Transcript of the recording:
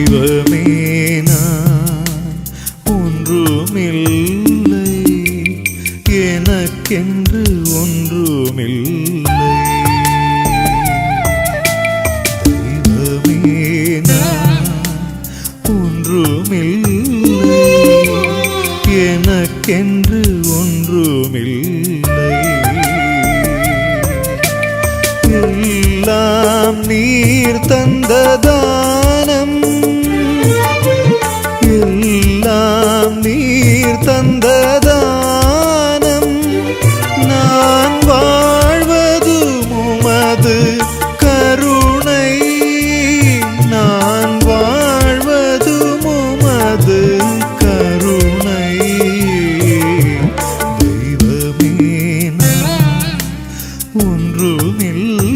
தெய்வமேனா ஒன்றுமில்லை. எனக்கென்று ஒன்றுமில்லை. தெய்வமேனா ஒன்றுமில்லை. எனக்கென்று ஒன்றுமில்லை. எல்லாம் நீர் தந்ததா நீர் தந்ததானம். நான் வாழ்வது உமது கருணை. நான் வாழ்வது உமது கருணை. தெய்வமே ஒன்றுமில்லை.